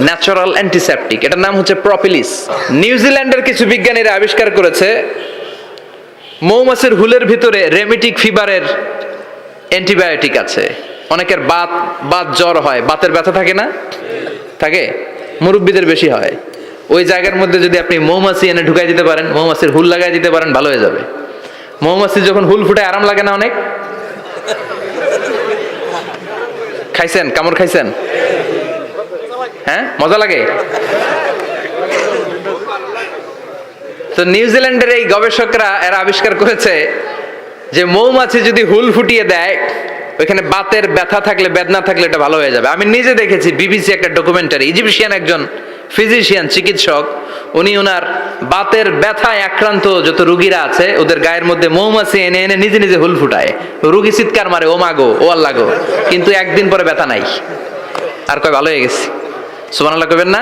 Natural antiseptic, এটার নাম হচ্ছে প্রপিলিস নিউজিল্যান্ডের কিছু বিজ্ঞানীরা আবিষ্কার করেছে মৌমাছির হুলের ভিতরে রেমিটিক ফিভারের অ্যান্টিবায়োটিক আছে। অনেকের বাত বাত জ্বর হয়, বাতের ব্যথা থাকে না? থাকে? মুরব্বীদের বেশি হয়। ওই জায়গার মধ্যে যদি আপনি মৌমাছি এনে ঢুকাই দিতে পারেন, মৌমাছির হুল লাগাই দিতে পারেন, ভালো হয়ে যাবে। মৌমাছি যখন হুল ফুটে আরাম লাগে না অনেক? খাইছেন? কামড় খাইছেন? হ্যাঁ? মজা লাগে? তো নিউজিল্যান্ডের এই গবেষকরা এরা আবিষ্কার করেছে যে মৌমাছি যদি হুল ফুটিয়ে দেয়, ওইখানে বাতের ব্যথা থাকলে, বেদনা থাকলে এটা ভালো হয়ে যাবে। আমি নিজে দেখেছি, বিবিসি একটা ডকুমেন্টারি। ইজিপশিয়ান একজন ফিজিশিয়ান, চিকিৎসক। উনি ওনার বাতের ব্যথায় আক্রান্ত যত রুগীরা আছে, ওদের গায়ের মধ্যে মৌমাছি এনে এনে নিজে নিজে হুল ফুটায়। রুগী চিৎকার মারে, ও মাগো ও আল্লাহ গো। কিন্তু একদিন পরে ব্যথা নাই। আর কয়, ভালো হয়ে গেছি। সুবহানাল্লাহ কবেন না?